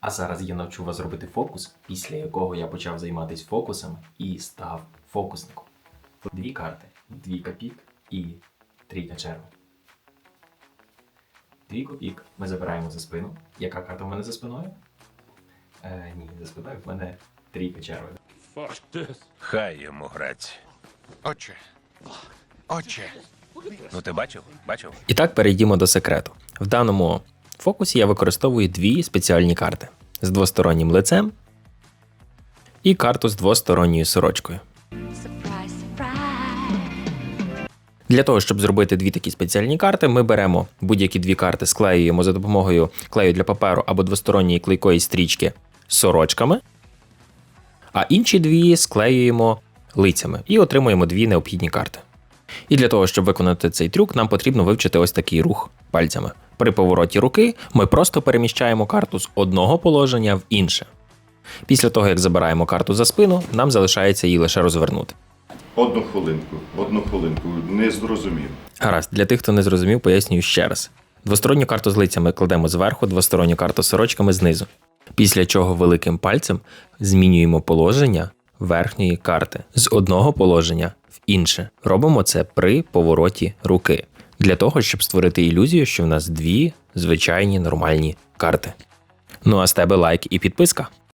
А зараз я навчу вас робити фокус, після якого я почав займатися фокусами і став фокусником. Дві карти, двійка пік і трійка червень. Двійку пік ми забираємо за спину. Яка карта в мене за спиною? Е, ні, за спиною в мене трійка червень. Хай йому грать. Отче. Отче. Ну ти бачив? Бачив? І так перейдімо до секрету. В даному фокусі я використовую дві спеціальні карти з двостороннім лицем і карту з двосторонньою сорочкою. Для того, щоб зробити дві такі спеціальні карти, ми беремо будь-які дві карти, склеюємо за допомогою клею для паперу або двосторонньої клейкої стрічки сорочками, а інші дві склеюємо лицями і отримуємо дві необхідні карти. І для того, щоб виконати цей трюк, нам потрібно вивчити ось такий рух пальцями. При повороті руки ми просто переміщаємо карту з одного положення в інше. Після того, як забираємо карту за спину, нам залишається її лише розвернути. Одну хвилинку, одну хвилинку, не зрозумів. Гаразд, для тих, хто не зрозумів, пояснюю ще раз. Двосторонню карту з лицями кладемо зверху, двосторонню карту з сорочками знизу. Після чого великим пальцем змінюємо положення верхньої карти з одного положення в інше. Робимо це при повороті руки для того, щоб створити ілюзію, що в нас дві звичайні нормальні карти. Ну а з тебе лайк і підписка.